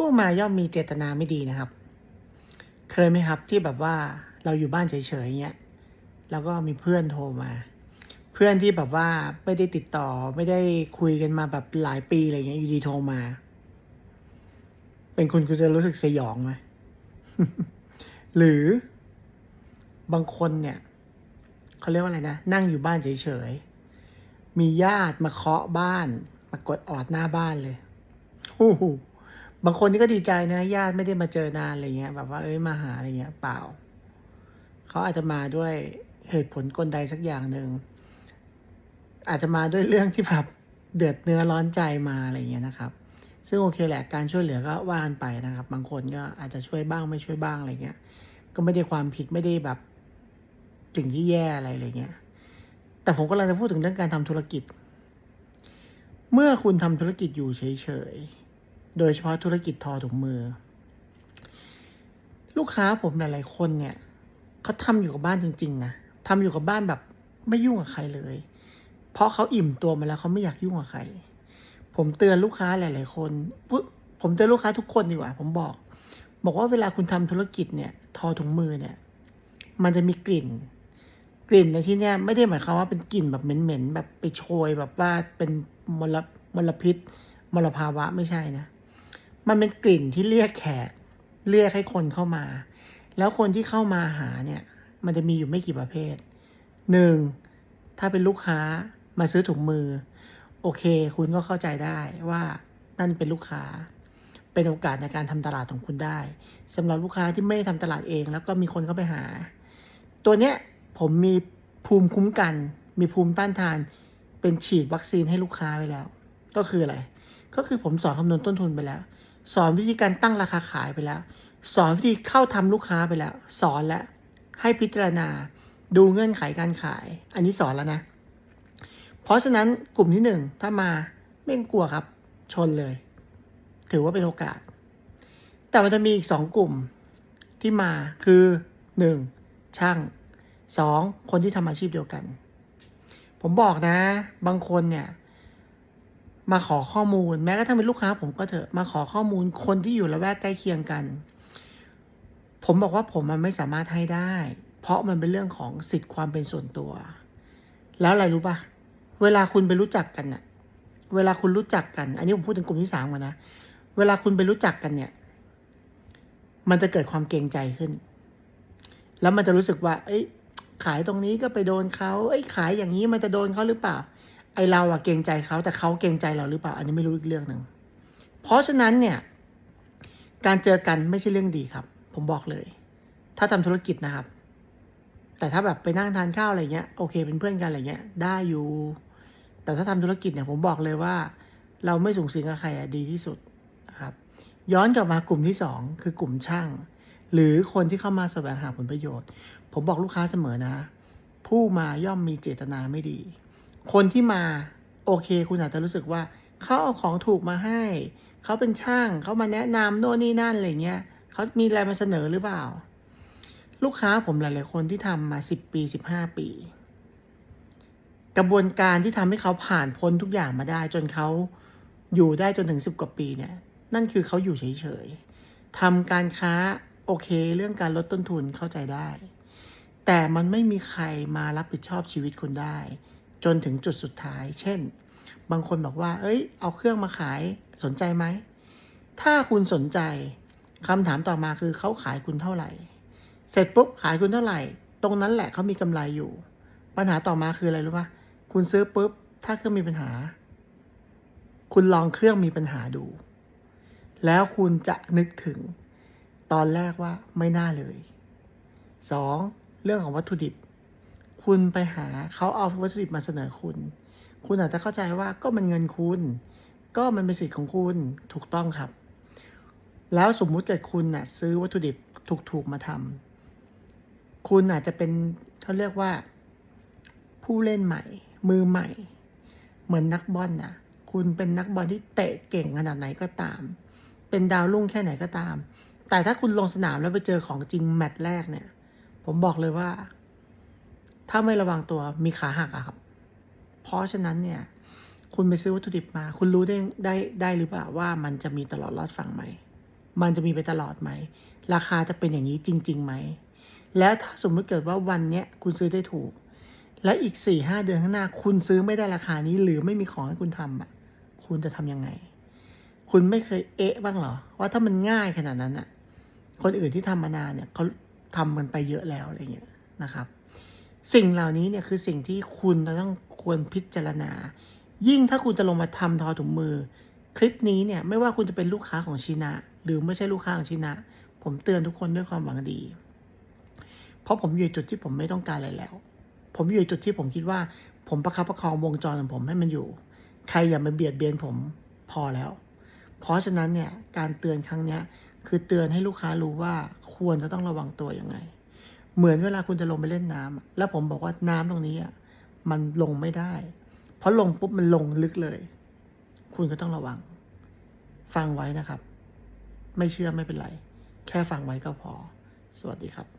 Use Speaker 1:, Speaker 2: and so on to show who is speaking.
Speaker 1: ผู้มาย่อมมีเจตนาไม่ดีนะครับ เคยไหมครับที่แบบว่าเราอยู่บ้านเฉยๆเงี้ยแล้วก็มีเพื่อนโทรมา เพื่อนที่แบบว่าไม่ได้ติดต่อไม่ได้คุยกันมาแบบหลายปีอะไรเงี้ยอยู่ดีโทรมา เป็นคุณคุณจะรู้สึกสยองไหมหรือบางคนเนี่ยเขาเรียกว่าอะไรนะ นั่งอยู่บ้านเฉยๆมีญาติมาเคาะบ้าน มากดออดหน้าบ้านเลยโอ้โห บางคนนี่ก็ดีใจนะญาติไม่ได้มาเจอนานอะไรเงี้ย แบบว่าเอ้ยมาหาอะไรเงี้ย เปล่า เขาอาจจะมาด้วยเหตุผลกลใดสักอย่างหนึ่งอาจจะมาด้วยเรื่องที่แบบเดือดเนื้อร้อนใจมาอะไรเงี้ยนะครับ ซึ่งโอเคแหละการช่วยเหลือก็ว่ากันไปนะครับ บางคนก็อาจจะช่วยบ้างไม่ช่วยบ้างอะไรเงี้ย ก็ไม่ได้ความผิดไม่ได้แบบสิ่งที่แย่อะไรอะไรเงี้ย แต่ผมก็เลยจะพูดถึงเรื่องการทำธุรกิจ เมื่อคุณทำธุรกิจอยู่เฉยๆ โดยเฉพาะธุรกิจทอถุงมือ ลูกค้าผมหลายๆคนเนี่ยเขาทำอยู่กับบ้านจริงๆนะทำอยู่กับบ้านแบบไม่ยุ่งกับใครเลย เพราะเขาอิ่มตัวมาแล้วเขาไม่อยากยุ่งกับใคร ผมเตือนลูกค้าหลาย ๆ คนผมเตือนลูกค้าทุกคนดีกว่า ผมบอก บอกว่าเวลาคุณทำธุรกิจเนี่ย ทอถุงมือเนี่ย มันจะมีกลิ่น กลิ่นในที่เนี้ยไม่ได้หมายความว่าเป็นกลิ่นแบบเหม็นๆแบบไปโชยแบบว่าเป็นมลมลพิษมลภาวะไม่ใช่นะ มันเป็นกลิ่นที่เรียกแขก เรียกให้คนเข้ามา แล้วคนที่เข้ามาหาเนี่ย มันจะมีอยู่ไม่กี่ประเภทหนึ่งถ้าเป็นลูกค้ามาซื้อถุงมือ โอเค คุณก็เข้าใจได้ว่านั่นเป็นลูกค้า เป็นโอกาสในการทำตลาดของคุณได้สำหรับลูกค้าที่ไม่ได้ทำตลาดเอง แล้วก็มีคนเข้าไปหา ตัวเนี้ยผมมีภูมิคุ้มกัน มีภูมิต้านทาน เป็นฉีดวัคซีนให้ลูกค้าไปแล้ว ก็คืออะไร ก็คือผมสอนคำนวณต้นทุนไปแล้ว สอนวิธีการตั้งราคาขายไปแล้ว สอนวิธีเข้าทำลูกค้าไปแล้ว สอนแล้วให้พิจารณาดูเงื่อนไขการขาย อันนี้สอนแล้วนะ เพราะฉะนั้นกลุ่มที่หนึ่งถ้ามาไม่กลัวครับ ชนเลย ถือว่าเป็นโอกาส แต่มันจะมีอีกสองกลุ่มที่มาคือหนึ่งช่างสองคนที่ทำอาชีพเดียวกัน ผมบอกนะ บางคนเนี่ย มาขอข้อมูล แม้กระทั่งเป็นลูกค้า ผมก็เถอะมาขอข้อมูลคนที่อยู่ละแวกใกล้เคียงกัน ผมบอกว่าผมมันไม่สามารถให้ได้ เพราะมันเป็นเรื่องของสิทธิความเป็นส่วนตัว แล้วอะไรรู้ปะเวลาคุณไปรู้จักกันน่ะ เวลาคุณรู้จักกัน อันนี้ผมพูดถึงกลุ่มที่สามก่อนนะ เวลาคุณไปรู้จักกันเนี่ย มันจะเกิดความเกรงใจขึ้น แล้วมันจะรู้สึกว่า เอ้ยขายตรงนี้ก็ไปโดนเขาเอ้ยขายอย่างนี้มันจะโดนเขาหรือเปล่า ไอเราอะเกรงใจเขาแต่เขาเกรงใจเราหรือเปล่า อันนี้ไม่รู้อีกเรื่องหนึ่งเพราะฉะนั้นเนี่ย การเจอกันไม่ใช่เรื่องดีครับ ผมบอกเลย ถ้าทำธุรกิจนะครับ แต่ถ้าแบบไปนั่งทานข้าวอะไรเงี้ยโอเค เป็นเพื่อนกันอะไรเงี้ย ได้อยู่ แต่ถ้าทำธุรกิจเนี่ยผมบอกเลยว่า เราไม่สูงสิงกับใครอะดีที่สุดนะครับ ย้อนกลับมากลุ่มที่สองคือกลุ่มช่าง หรือคนที่เข้ามาแสวงหาผลประโยชน์ ผมบอกลูกค้าเสมอนะ ผู้มาย่อมมีเจตนาไม่ดี คนที่มาโอเค คุณอาจจะรู้สึกว่าเขาเอาของถูกมาให้ เขาเป็นช่างเขามาแนะนำโน่นนี่นั่นอะไรเงี้ยเขามีอะไรมาเสนอหรือเปล่า ลูกค้าผมหลาย ๆ คนที่ทำมาสิบปีสิบห้าปี กระบวนการที่ทำให้เขาผ่านพ้นทุกอย่างมาได้ จนเขาอยู่ได้จนถึงสิบกว่าปีเนี่ย นั่นคือเขาอยู่เฉย ๆทำการค้าโอเค เรื่องการลดต้นทุนเข้าใจได้ แต่มันไม่มีใครมารับผิดชอบชีวิตคุณได้ จนถึงจุดสุดท้าย เช่น บางคนบอกว่า เอ้ย เอาเครื่องมาขายสนใจไหม ถ้าคุณสนใจคำถามต่อมาคือเขาขายคุณเท่าไหร่ เสร็จปุ๊บขายคุณเท่าไหร่ ตรงนั้นแหละเขามีกำไรอยู่ ปัญหาต่อมาคืออะไรรู้ปะคุณซื้อปุ๊บ ถ้าเครื่องมีปัญหา คุณลองเครื่องมีปัญหาดู แล้วคุณจะนึกถึง ตอนแรกว่าไม่น่าเลยสองเรื่องของวัตถุดิบ คุณไปหาเขาเอาวัตถุดิบมาเสนอคุณ คุณอาจจะเข้าใจว่าก็มันเงินคุณ ก็มันเป็นสิทธิ์ของคุณถูกต้องครับ แล้วสมมุติเกิดคุณน่ะซื้อวัตถุดิบถูกๆมาทำคุณอาจจะเป็นเขาเรียกว่า ผู้เล่นใหม่ มือใหม่ เหมือนนักบอลน่ะ คุณเป็นนักบอลที่เตะเก่งขนาดไหนก็ตาม เป็นดาวรุ่งแค่ไหนก็ตาม แต่ถ้าคุณลงสนามแล้วไปเจอของจริงแมตช์แรกเนี่ย ผมบอกเลยว่า ถ้าไม่ระวังตัวมีขาหักอะครับ เพราะฉะนั้นเนี่ย คุณไปซื้อวัตถุดิบมา คุณรู้ได้ได้ได้หรือเปล่าว่ามันจะมีตลอดรอดฝั่งไหม มันจะมีไปตลอดไหม ราคาจะเป็นอย่างนี้จริงๆไหม แล้วถ้าสมมติเกิดว่าวันเนี้ยคุณซื้อได้ถูก และอีกสี่ห้าเดือนข้างหน้า คุณซื้อไม่ได้ราคานี้ หรือไม่มีของให้คุณทำอะ คุณจะทำยังไง คุณไม่เคยเอ๊ะบ้างเหรอ ว่าถ้ามันง่ายขนาดนั้นอะ คนอื่นที่ทำมานานเนี่ยเขาทำมันไปเยอะแล้วอะไรเงี้ยนะครับ สิ่งเหล่านี้เนี่ยคือสิ่งที่คุณต้องควรพิจารณา ยิ่งถ้าคุณจะลงมาทำทอถุงมือ คลิปนี้เนี่ยไม่ว่าคุณจะเป็นลูกค้าของชินะ หรือไม่ใช่ลูกค้าของชินะ ผมเตือนทุกคนด้วยความหวังดี เพราะผมอยู่จุดที่ผมไม่ต้องการอะไรแล้ว ผมอยู่จุดที่ผมคิดว่า ผมประคับประคองวงจรของผมให้มันอยู่ ใครอย่ามาเบียดเบียนผมพอแล้ว เพราะฉะนั้นเนี่ยการเตือนครั้งเนี้ยคือเตือนให้ลูกค้ารู้ว่าควรจะต้องระวังตัวยังไง เหมือนเวลาคุณจะลงไปเล่นน้ำอะแล้วผมบอกว่าน้ำตรงนี้อะมันลงไม่ได้ เพราะลงปุ๊บมันลงลึกเลย คุณก็ต้องระวัง ฟังไว้นะครับ ไม่เชื่อไม่เป็นไร แค่ฟังไว้ก็พอ สวัสดีครับ